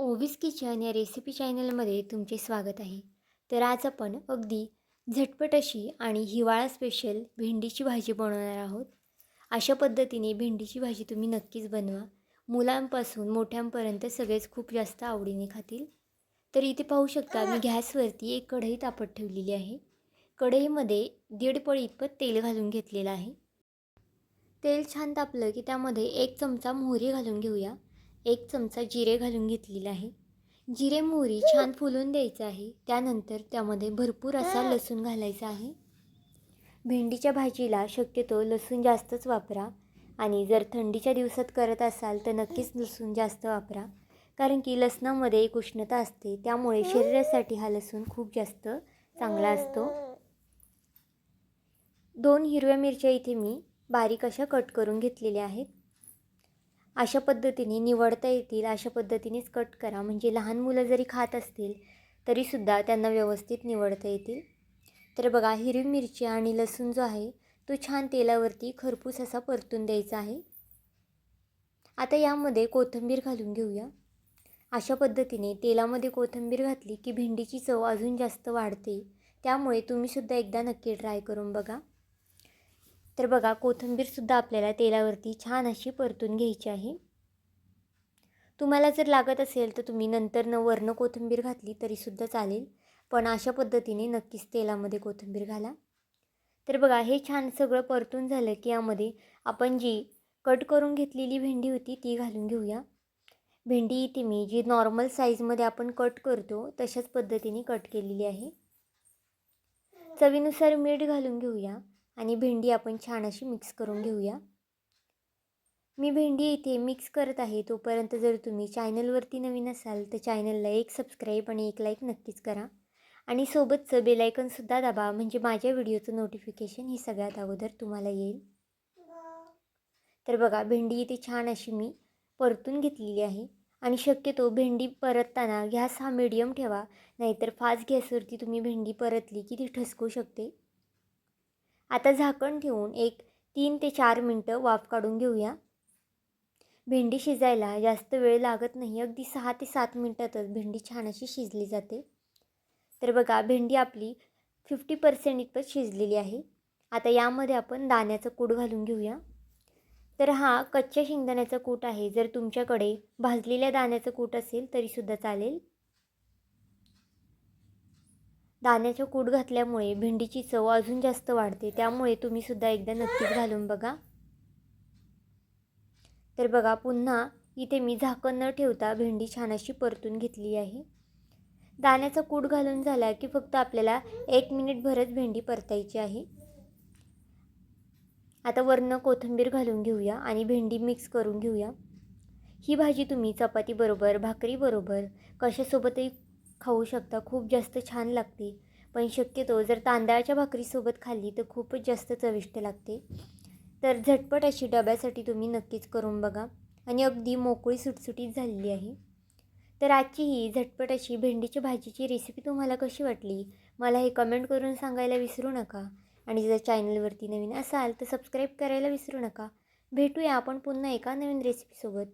ओवीस kitchen या recipe चॅनलमध्ये तुमचे स्वागत आहे. तर आज आपण अगदी झटपट अशी आणि हिवाळा स्पेशल भेंडीची भाजी बनवणार आहोत. अशा पद्धतीने भेंडीची भाजी तुम्ही नक्कीच बनवा. मुलांपासून मोठ्यांपर्यंत सगळेच खूप जास्त आवडीने खातील. तर इथे पाहू शकता मी गॅसवरती एक कढई तापत ठेवलेली आहे. कढईमध्ये दीड पळी इतपत तेल घालून घेतलेलं आहे. तेल छान तापलं की त्यामध्ये एक चमचा मोहरी घालून घेऊया. एक चमचा जिरे घालून घेतलेला आहे. जिरे मोहरी छान फुलून द्यायचं आहे. त्यानंतर त्यामध्ये भरपूर असा लसूण घालायचा आहे. भेंडीच्या भाजीला शक्यतो लसूण जास्तच वापरा आणि जर थंडीच्या दिवसात करत असाल तर नक्कीच लसूण जास्त वापरा. कारण की लसणामध्ये एक उष्णता असते त्यामुळे शरीरासाठी हा लसूण खूप जास्त चांगला असतो. दोन हिरव्या मिरच्या इथे मी बारीक अशा कट करून घेतलेल्या आहेत. अशा पद्धतीने निवडता येतील अशा पद्धतीनेच कट करा. म्हणजे लहान मुलं जरी खात असतील तरीसुद्धा त्यांना व्यवस्थित निवडता येतील. तर बघा हिरवी मिरची आणि लसूण जो आहे तो छान तेलावरती खरपूस असा परतून द्यायचा आहे. आता यामध्ये कोथिंबीर घालून घेऊया. अशा पद्धतीने तेलामध्ये कोथिंबीर घातली की भेंडीची चव अजून जास्त वाढते. त्यामुळे तुम्हीसुद्धा एकदा नक्की ट्राय करून बघा. तर बघा कोथिंबीरसुद्धा आपल्याला तेलावरती छान अशी परतून घ्यायची आहे. तुम्हाला जर लागत असेल तर तुम्ही नंतर न वर्ण कोथिंबीर घातली तरीसुद्धा चालेल पण अशा पद्धतीने नक्कीच तेलामध्ये कोथिंबीर घाला. तर बघा हे छान सगळं परतून झालं की यामध्ये आपण जी कट करून घेतलेली भेंडी होती ती घालून घेऊया. भेंडी इथे मी जी नॉर्मल साईजमध्ये आपण कट करतो तशाच पद्धतीने कट केलेली आहे. चवीनुसार मीठ घालून घेऊया. आणि भेंडी आपण छान अशी मिक्स करून घेऊया. मी भेंडी इथे मिक्स करत आहे तोपर्यंत जर तुम्ही चॅनलवरती नवीन असाल तर चॅनलला एक सबस्क्राईब आणि एक लाईक नक्कीच करा. आणि सोबतचं बेलायकनसुद्धा दाबा म्हणजे माझ्या व्हिडिओचं नोटिफिकेशन ही सगळ्यात अगोदर तुम्हाला येईल. तर बघा भेंडी इथे छान अशी मी परतून घेतलेली आहे. आणि शक्यतो भेंडी परतताना गॅस हा मिडियम ठेवा नाहीतर फास्ट गॅसवरती तुम्ही भेंडी परतली की ती ठसकू शकते. आता झाकण ठेवून एक तीन ते चार मिनटं वाफ काढून घेऊया. भेंडी शिजायला जास्त वेळ लागत नाही अगदी सहा ते सात मिनटातच भेंडी छान अशी शिजली जाते. तर बघा भेंडी आपली फिफ्टी पर्सेंट इतपत शिजलेली आहे. आता यामध्ये आपण दाण्याचं कूट घालून घेऊया. तर हा कच्च्या शेंगदाण्याचा कूट आहे. जर तुमच्याकडे भाजलेल्या दाण्याचं कूट असेल तरीसुद्धा चालेल. दाण्याचं कूट घातल्यामुळे भेंडीची चव अजून जास्त वाढते. त्यामुळे तुम्ही सुद्धा एकदा नक्कीच घालून बघा. तर बघा पुन्हा इथे मी झाकण न ठेवता भेंडी छान अशी परतून घेतली आहे. दाण्याचा कूट घालून झाला की फक्त आपल्याला एक मिनिटभरच भेंडी परतायची आहे. आता वरनं कोथिंबीर घालून घेऊया आणि भेंडी मिक्स करून घेऊया. ही भाजी तुम्ही चपातीबरोबर भाकरीबरोबर कशासोबतही खाऊ शकता खूप जास्त छान लागते. पण शक्यतो जर तांदळाच्या भाकरीसोबत खाल्ली तर खूपच जास्त चविष्ट लागते. तर झटपट अशी डब्यासाठी तुम्ही नक्कीच करून बघा. आणि अगदी मोकळी सुटसुटीत झालेली आहे. तर आजची ही झटपट अशी भेंडीची भाजीची रेसिपी तुम्हाला कशी वाटली? मला हे कमेंट करून सांगायला विसरू नका. आणि जर चॅनलवरती नवीन असाल तर सबस्क्राईब करायला विसरू नका. भेटूया आपण पुन्हा एका नवीन रेसिपीसोबत